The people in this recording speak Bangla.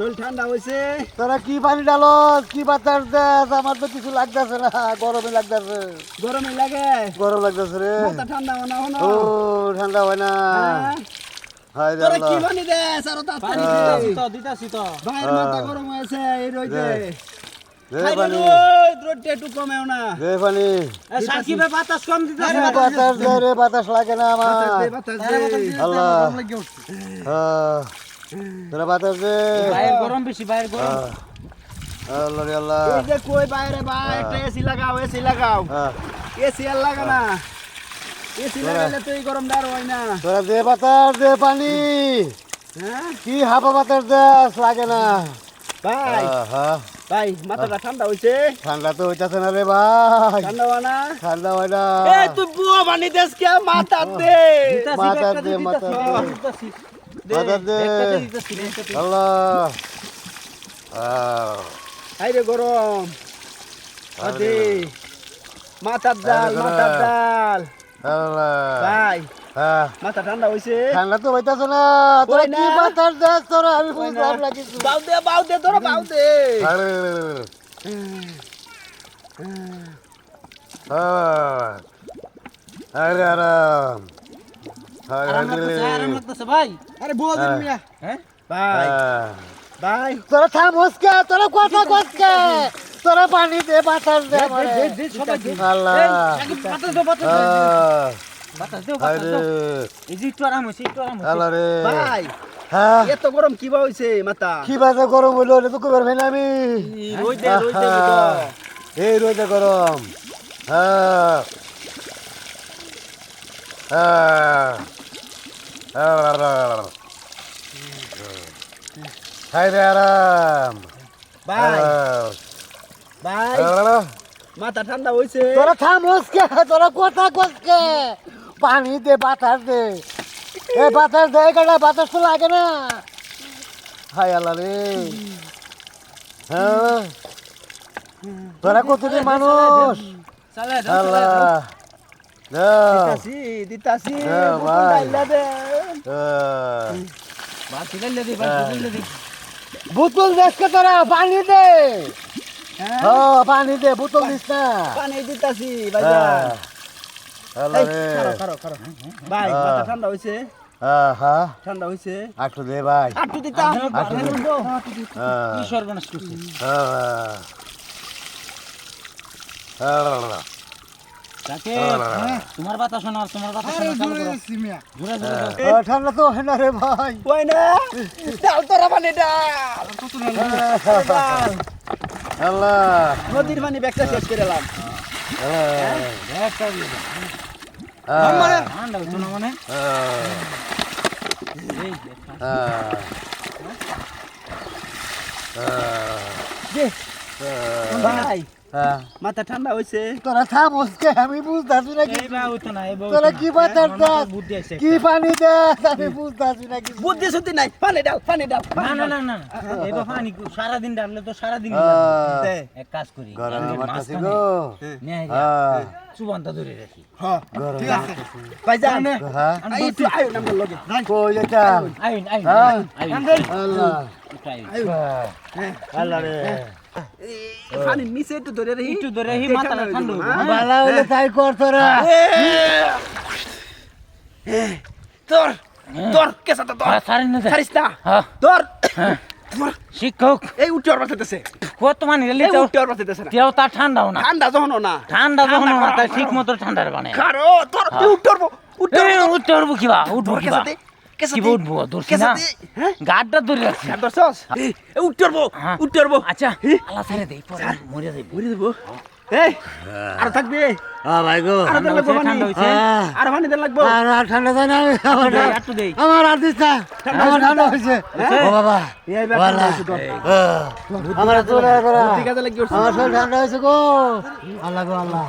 শরীর ঠান্ডা হয়েছে তোরা কি পানি ডালো কি বাতাস দেস আমার তো কিছু লাগতেছে না। গরমে লাগতেছে। গরমে লাগে। গরম লাগতেছে রে। ঠান্ডা হনো হনো ও ঠান্ডা হয় না। হ্যাঁ? হায় রে কি আল্লাহ। বানি দেস আরও তাড়াতাড়ি দিতাছি তো দিতাছি তো। ভাইয়ের মাথা গরম হয়েছে এই রইতে না। বাতাস কম দিতাছে বাতাস দে রে বাতাস লাগে না আমার। বাতাস দে বাতাস দে। আল্লাহ। হ্যাঁ। তোরা বাতাস দে বাইরের গরম বেশি বাইরের গরম। আল্লাহ রে আল্লাহ। এই যে কই বাইরে ভাই? একটা এসি লাগাও এসি লাগাও। এসি আর লাগা না। এসি লাগালে তো এই গরমটা আর হয় না। তোরা দে বাতাস দে পানি। হ্যাঁ? কি হাবা বাতাস দেস লাগে না। ভাই। ভাই মাথাটা ঠান্ডা হইছে? ঠান্ডা তো হইতাছে না রে ভাই। ঠান্ডা হয় না? ঠান্ডা হয় না। এই তুই বুয়া বানি দেস কে? মাথা দে। মাথা দে মাথা দে। দে আল্লাহ। হাই রে গরম। আদে মাথার ডাল আরে মাথার। ডাল। আল্লাহ। ভাই হ্যাঁ, মাথা ঠান্ডা হইছে। ঠান্ডা তো হইতাছে না। তোরা কি তোরা? আমি বুঝলাম না? কিছু বাউ দে বাউ দে তোরা বাউ দে। আরে, আরে আরাম আরে, আরাম লাগতেছে আরাম লাগতেছে ভাই। আরে বুয়া। মিয়া। হ্যাঁ? ভাই। ভাই। তোরা থামোস কে তোরা কথা কসকে। তোরা পানি দে বাতাস দে আমারে। সবাই দে। আল্লাহ। বাতাস দাও, বাতাস দাও। বাতাস দাও, বাতাস আরে, এই যে একটু আরাম হয়েছে, একটু আরাম হয়েছে। আল্লাহ রে। ভাই হ্যাঁ। এত গরম কি বা হইছে মাথা কি বাজে গরম হইল এটা তো কবার ভাই না আমি এই গরম। হ্যাঁ। হ্যাঁ। রে আরাম ভাই ভাই মাথা ঠান্ডা হইছে। তোরা থামোস কে তোরা কথা কসকে পানি দে বাতাস দে। এ বাতাস দে কাটা বাতাস তো লাগে না। হাই আল্লাহ রে। হ্যাঁ। তোরা কতদিন মানুষ? আল্লাহ। হ্যাঁ, বুকুল ভাই। দে। বোতল দেশকে তোরা পানি দে। হ্যাঁ। হ্যাঁ পানি দে বোতল দিস না। পানি দিতাছি হ্যাঁ, ভাই হ্যাঁ। ঠান্ডা হইছে। ঠান্ডা হইছে। আটু দে ভাই। আটু দিতা আটু দে। হ্যাঁ। কি সর্বনাশ করছিস? হ্যাঁ। হ্যাঁ। সাকিব, তোমার আর তোমার বাতাস শোনো, চালু করো। জোরে জোরে দাও। হ্যাঁ, ঠান্ডা তো হয় না রে ভাই। ওই না? ডাল তোরা পানি ডাল। আল্লাহ। নদীর পানি ব্যাগটা শেষ করে এলাম। হ্যাঁ। হ্যাঁ, মানে? হ্যাঁ, হ্যাঁ, হ্যাঁ, ভাই হ্যাঁ। মাথা ঠান্ডা হইছে? তোরা আমি বুঝতেছি না কিছু। না, তোরা কি দাস? কি পানি দেস? আমি বুঝতেছি না কিছু। বুদ্ধি শুদ্ধি নাই। পানি ডাল পানি ডাল না না না না এই বা পানি সারাদিন ডাকলে তো সারাদিন হ্যাঁ, এক কাজ করি। গরম গো। হ্যাঁ। চুবানটা ধরে রাখি। গরম ঠিক আছে। ভাইজান হ্যাঁ। এই একটু আয়ো নাম্বার লগে। কই এটা আইন আইন হ্যাঁ। আইন আল্লাহ। একটু আইন। আল্লাহ রে। পানি নিচে একটু ধরে রেখি। একটু ধরে হি মাথাটা ঠান্ডা হ্যাঁ? বালা হইলে তাই কর তোরা। তোর তোর কেসাটা তোর। হ্যাঁ, না যা। না। হ্যাঁ, তোর। শিক্ষক। এই উঠে ওর বাঁচাইতেছে। কত মানে রেলি এই উঠে ওর বাঁচাইতেছে না। তেও তার ঠান্ডাও না। ঠান্ডা যখন না। ঠান্ডা যখন না মাথায় ঠিক। মতো ঠান্ডার বানায় কারও তোর তুই উঠে ওর উঠে উঠে পারব কিবা উঠবো কিবা। কি উঠবো ধরছি না? হ্যাঁ? ধরে রাখছি। এই উঠে ওর হ্যাঁ। উঠে ওর আচ্ছা। আল্লাহ ছেড়ে দেই পরে মরে যাইব। মরে দেবো এই আর থাকবে? ভাই গো। আর পানি? হ্যাঁ। আর দেন লাগবো? আর আর ঠান্ডা দেয় না আমার। আমার আর দিস আমার ঠান্ডা হয়েছে? ও বাবা। আমার শরীর ঠান্ডা হয়েছে গো। আল্লাহ গো আল্লাহ।